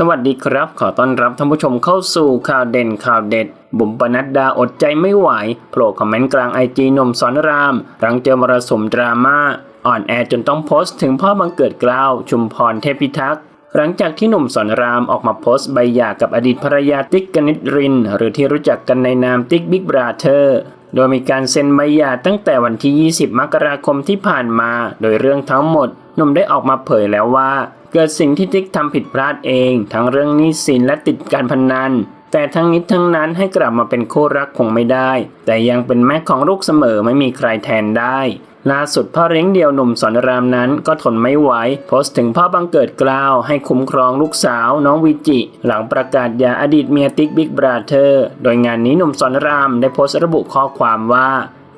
สวัสดีครับ ขอต้อนรับท่านผู้ชมเข้าสู่ข่าวเด่นข่าวเด็ด บุ๋มปนัดดาอดใจไม่ไหวโผล่คอมเมนต์กลางไอจีหนุ่มสอนราม หลังเจอมรสุมดราม่าอ่อนแอจนต้องโพสต์ถึงพ่อบังเกิดกล้าว ชุมพรเทพิทักษ์หลังจากที่หนุ่มสอนรามออกมาโพสต์ใบหย่ากับอดีตภรรยาติ๊กกนิษริน หรือที่รู้จักกันในนามติ๊กบิ๊กบราเธอร์ โดยมีการเซ็นใบหย่าตั้งแต่วันที่ 20 มกราคมที่ผ่านมา โดยเรื่องทั้งหมดหนุ่มได้ออกมาเผยแล้วว่า เกิดสิ่งที่ติ๊กทำผิดพลาดเอง ทั้งเรื่องหนี้สินและติดการพนัน แต่ทั้งนี้ทั้งนั้นให้กลับมาเป็นคู่รักคงไม่ได้ แต่ยังเป็นแม่ของลูกเสมอไม่มีใครแทนได้ ล่าสุดพ่อเลี้ยงเดี่ยวหนุ่มสอนรามนั้นก็ทนไม่ไหวโพสต์ถึงพ่อบังเกิดกล้าวให้คุ้มครองลูกสาวน้องวิจิ หลังประกาศยาอดีตเมียติ๊กบิ๊กบราเธอร์โดยงานนี้หนุ่มสอนรามได้โพสต์ระบุข้อความว่า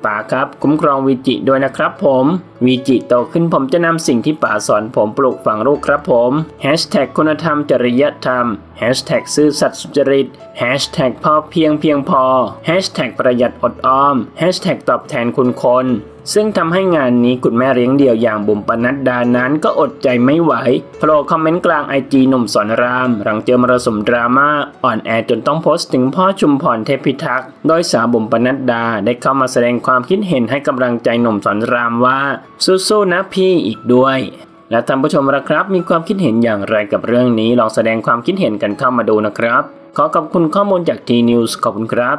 ป๋าครับ คุ้มครองวิจิด้วยนะครับผมวิจิโตขึ้นผมจะนำสิ่งที่ป๋าสอนผมปลูกฝังลูกครับผมแฮชแท็กคุณธรรมจริยธรรม แฮชแท็กซื่อสัตย์สุจริตแฮชแท็กพอเพียงเพียงพอแฮชแท็กประหยัดอดออมแฮชแท็กตอบแทนคุณคน ซึ่งทำให้งานนี้คุณแม่เลี้ยงเดี่ยวอย่างบุ๋มปนัดดานั้นก็อดใจไม่ไหวโผล่คอมเมนต์กลางไอจีหนุ่มสอนราม หลังเจอมรสุมดราม่าอ่อนแอจนต้องโพสต์ถึงพ่อชุมพรเทพิทักษ์โดยสาวบุ๋มปนัดดาได้เข้ามาแสดงความคิดเห็นให้กำลังใจหนุ่มสอนรามว่า สู้ๆนะพี่อีกด้วย และท่านผู้ชมละครับ มีความคิดเห็นอย่างไรกับเรื่องนี้ ลองแสดงความคิดเห็นกันเข้ามาดูนะครับ ขอขอบคุณข้อมูลจากทีนิวส์ขอบคุณครับ